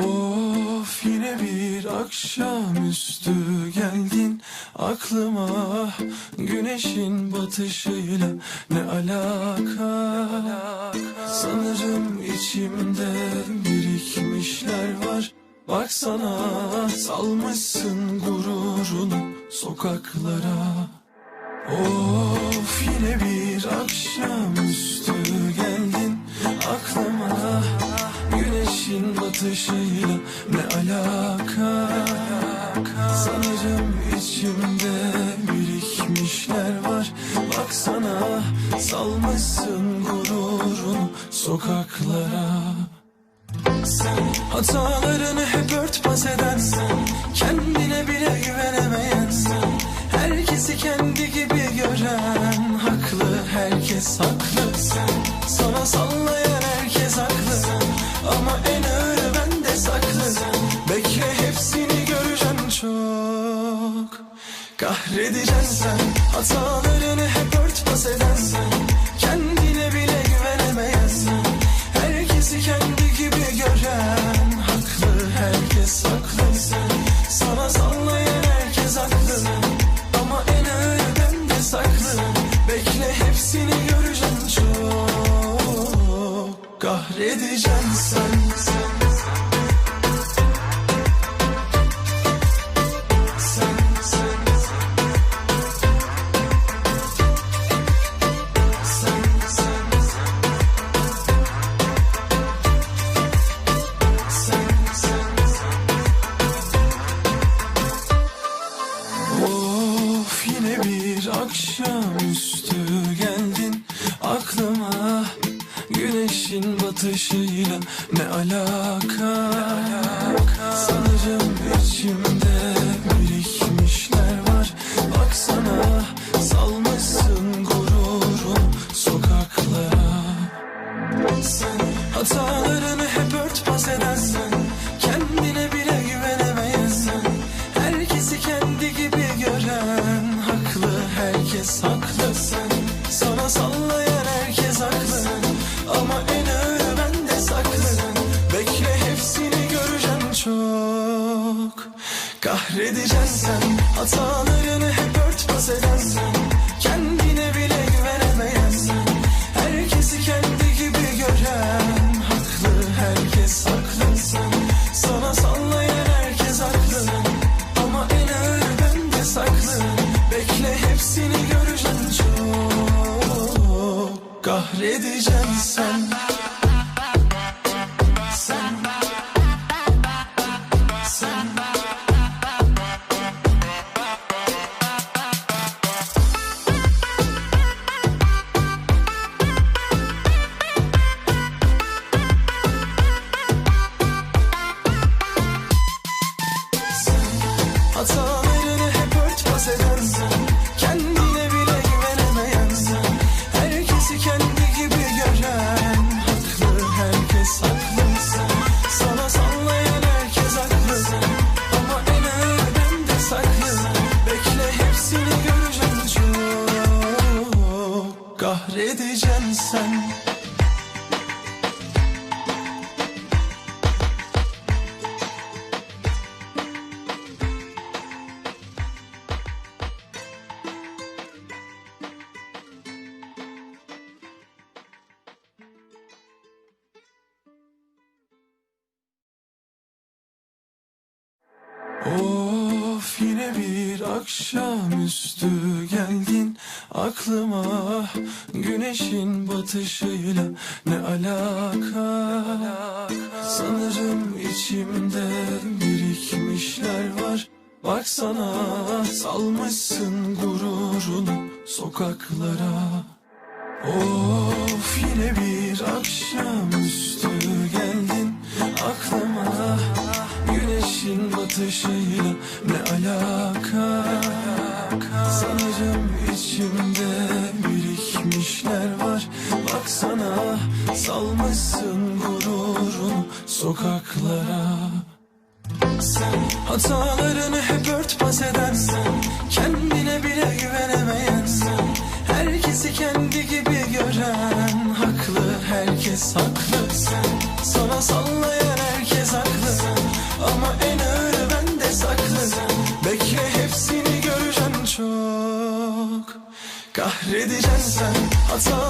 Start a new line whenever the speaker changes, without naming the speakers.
Of yine bir akşamüstü geldin aklıma. Güneşin batışıyla ne alaka? Sanırım içimde birikmişler var. Baksana salmışsın gururunu sokaklara. Of yine bir akşamüstü geldin Güneşin batışıyla ne alaka? Sanırım içimde birikmişler var. Baksana salmışsın gururunu sokaklara. Sen hatalarını hep örtbas edensen Kahredeceksin sen Hatalarını hep örtbas edensen Kendine bile güvenemeyensen Herkesi kendi gibi gören Haklı herkes haklı sen Sana sallayan herkes haklı. Ama en ağırı bende saklı. Bekle hepsini göreceğim çok. Kahredeceksin sen, sen. Sen, akşamüstü geldin aklıma. Güneşin batışıyla ne alaka? Sanırım içimde birikmişler var. Baksana Kahredeceksin sen Hatalarını hep örtbas edensen Kahredeceksin sen. Of yine bir akşamüstü geldin aklıma Güneşin batışıyla ne alaka? Sanırım içimde birikmişler var. Baksana salmışsın gururunu sokaklara. Of yine bir akşamüstü geldin aklıma. Güneşin batışıyla işler var. Baksana salmışsın gururun sokaklara. Sen hatalarını hep örtbas edersen Kendine bile güvenemeyen Herkesi kendi gibi gören Haklı herkes haklı. Sen Sana sallayan herkes haklı. Sen Ama en ağırı bende saklı. Sen Bekle hepsini göreceksin çok. Kahredeceksin sen. What's up?